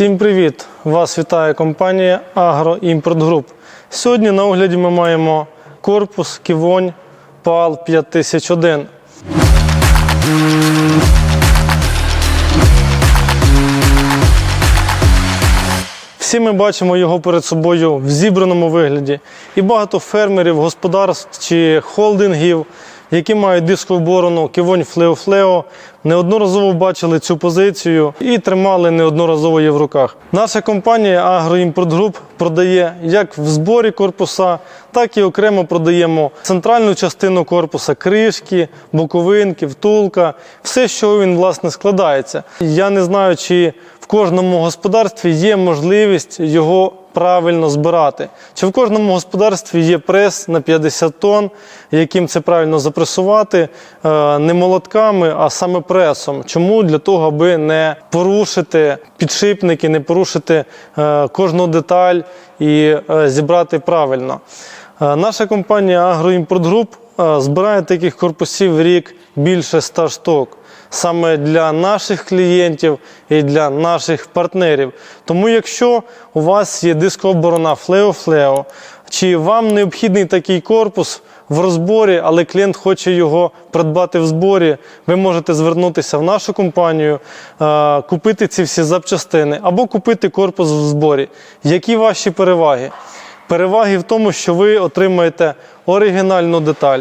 Всім привіт! Вас вітає компанія Агроімпорт Груп. Сьогодні на огляді ми маємо корпус Ківонь PAL 5001. Всі ми бачимо його перед собою в зібраному вигляді. І багато фермерів, господарств чи холдингів, які мають дискову борону Ківонь Флео Флео, неодноразово бачили цю позицію і тримали неодноразово її в руках. Наша компанія Агроімпорт Груп продає як в зборі корпуса, так і окремо продаємо центральну частину корпуса, кришки, боковинки, втулка, все, чого він власне складається. Я не знаю, чи кожному господарстві є можливість його правильно збирати. Чи в кожному господарстві є прес на 50 тонн, яким це правильно запресувати е, не молотками, а саме пресом. Чому? Для того, аби не порушити підшипники, не порушити е, кожну деталь і е, зібрати правильно. Наша компанія Агроімпорт Груп е, збирає таких корпусів в рік більше 100 штук. Саме для наших клієнтів і для наших партнерів. Тому, якщо у вас є дискооборона Флео-Флео, чи вам необхідний такий корпус в розборі, але клієнт хоче його придбати в зборі, ви можете звернутися в нашу компанію, е, купити ці всі запчастини або купити корпус в зборі. Які ваші переваги? Переваги в тому, що ви отримаєте оригінальну деталь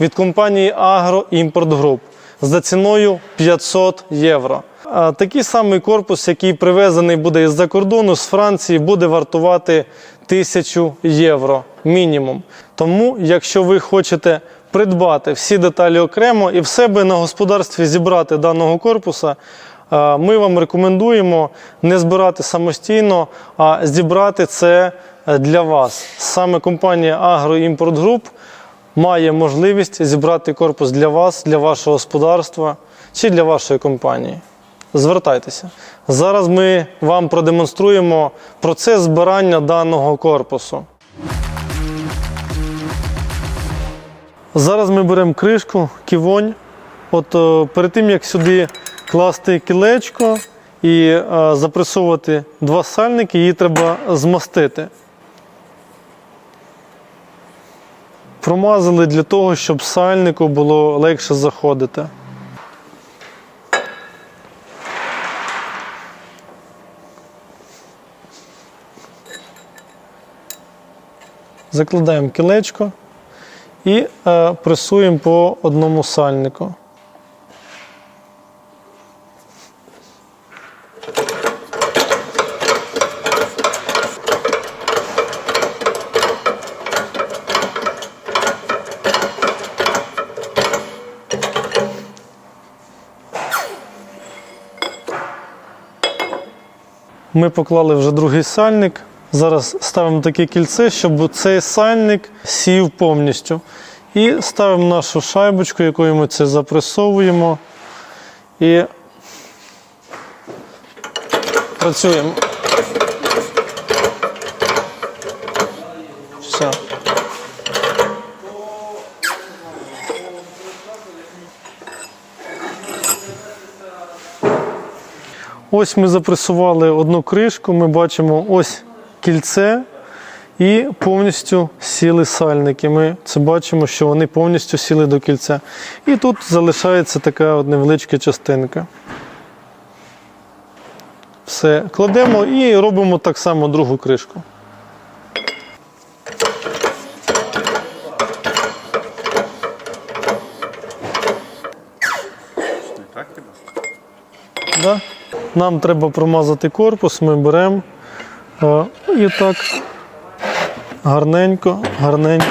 від компанії Agro Import Group за ціною 500 євро. Такий самий корпус, який привезений буде із-за кордону, з Франції, буде вартувати 1000 євро мінімум. Тому, якщо ви хочете придбати всі деталі окремо і в себе на господарстві зібрати даного корпуса, ми вам рекомендуємо не збирати самостійно, а зібрати це для вас. Саме компанія Agro Import Group має можливість зібрати корпус для вас, для вашого господарства чи для вашої компанії. Звертайтеся. Зараз ми вам продемонструємо процес збирання даного корпусу. Зараз ми беремо кришку, ківонь. От е, перед тим як сюди класти кілечко і е, запресовувати два сальники, її треба змастити. Промазали для того, щоб сальнику було легше заходити. Закладаємо кілечко і е, пресуємо по одному сальнику. Ми поклали вже другий сальник. Зараз ставимо таке кільце, щоб цей сальник сів повністю. І ставимо нашу шайбочку, якою ми це запресовуємо. І працюємо. Ось ми запресували одну кришку, ми бачимо ось кільце і повністю сіли сальники. Ми це бачимо, що вони повністю сіли до кільця. І тут залишається така от невеличка частинка. Все, кладемо і робимо так само другу кришку. Да? Нам треба промазати корпус, ми беремо е, і так гарненько, гарненько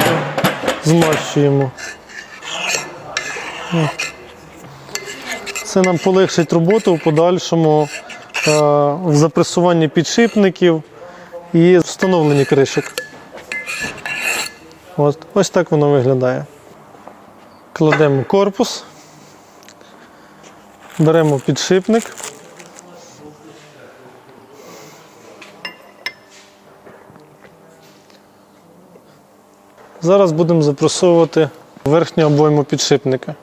змащуємо. Це нам полегшить роботу в подальшому е, в запресуванні підшипників і встановленні кришок. От, ось так воно виглядає. Кладемо корпус, беремо підшипник. Зараз будемо запресовувати верхню обойму підшипника.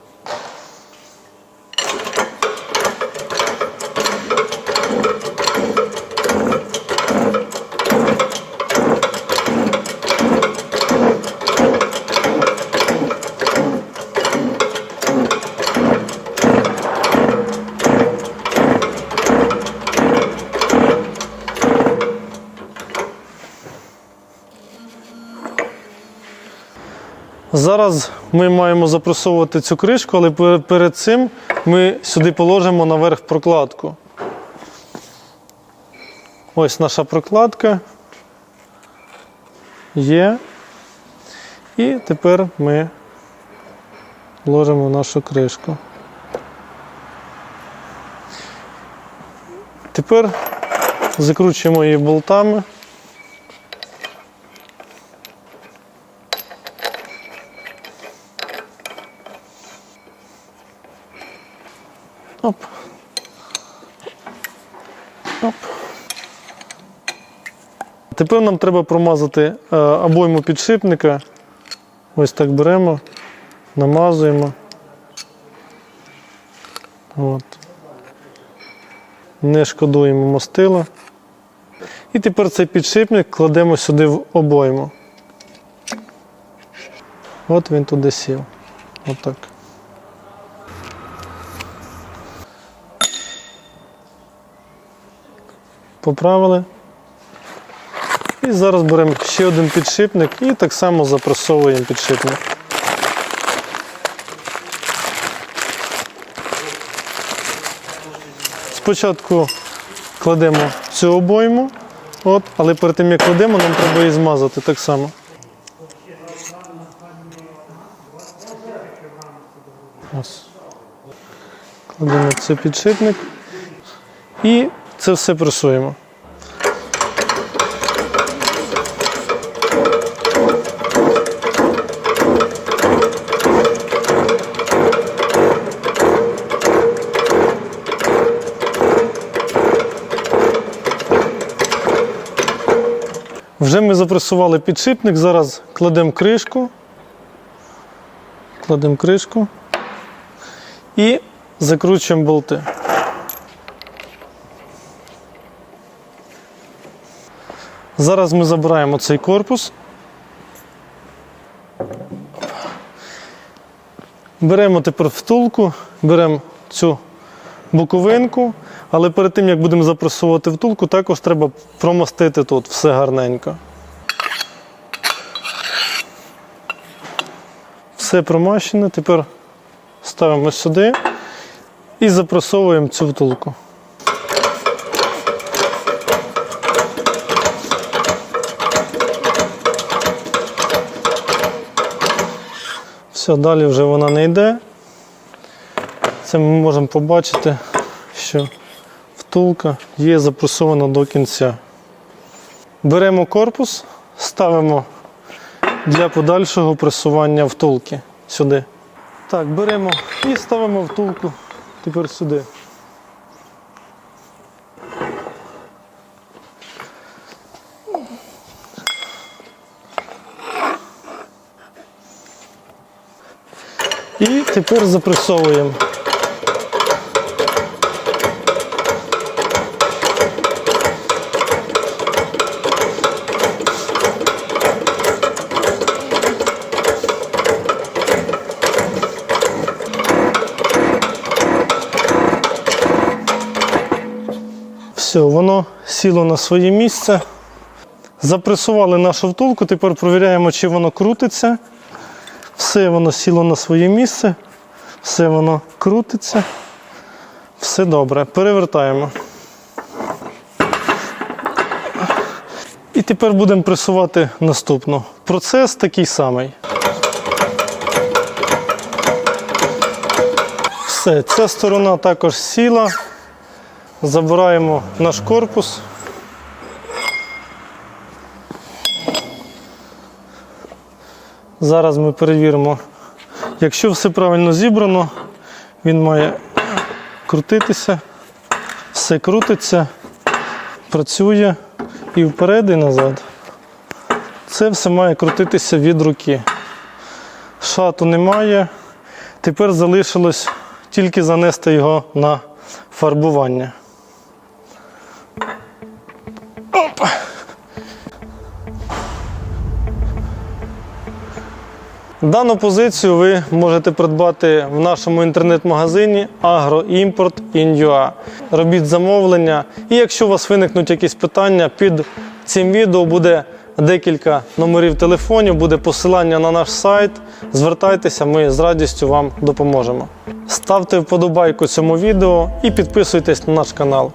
Зараз ми маємо запресовувати цю кришку, але перед цим ми сюди положимо наверх прокладку. Ось наша прокладка. Є. І тепер ми ложимо нашу кришку. Тепер закручуємо її болтами. Оп. Оп. Тепер нам треба промазати е, обойму підшипника. Ось так беремо, намазуємо. От. Не шкодуємо мастила. І тепер цей підшипник кладемо сюди в обойму. От він туди сів. Отак. Поправили. І зараз беремо ще один підшипник і так само запресовуємо підшипник. Спочатку кладемо цю обойму, от, але перед тим як кладемо, нам треба її змазати так само. Ось. Кладемо цей підшипник і це все пресуємо. Вже ми запресували підшипник, зараз кладемо кришку. Кладемо кришку і закручуємо болти. Зараз ми забираємо цей корпус. Беремо тепер втулку, беремо цю боковинку, але перед тим як будемо запресовувати втулку, також треба промастити тут все гарненько. Все промащене, тепер ставимо сюди і запресовуємо цю втулку. Все, далі вже вона не йде. Це ми можемо побачити, що втулка є запресована до кінця. Беремо корпус, ставимо для подальшого пресування втулки сюди. Так, беремо і ставимо втулку тепер сюди. І тепер запресовуємо. Все, воно сіло на своє місце. Запресували нашу втулку, тепер перевіряємо, чи воно крутиться. Все воно сіло на своє місце, все воно крутиться. Все добре. Перевертаємо. І тепер будемо пресувати наступну. Процес такий самий. Все, ця сторона також сіла. Забираємо наш корпус. Зараз ми перевіримо, якщо все правильно зібрано, він має крутитися, все крутиться, працює і вперед, і назад. Це все має крутитися від руки. Шату немає. Тепер залишилось тільки занести його на фарбування. Дану позицію ви можете придбати в нашому інтернет-магазині agroimport.in.ua. Робіть замовлення. І якщо у вас виникнуть якісь питання, під цим відео буде декілька номерів телефонів, буде посилання на наш сайт. Звертайтеся, ми з радістю вам допоможемо. Ставте вподобайку цьому відео і підписуйтесь на наш канал.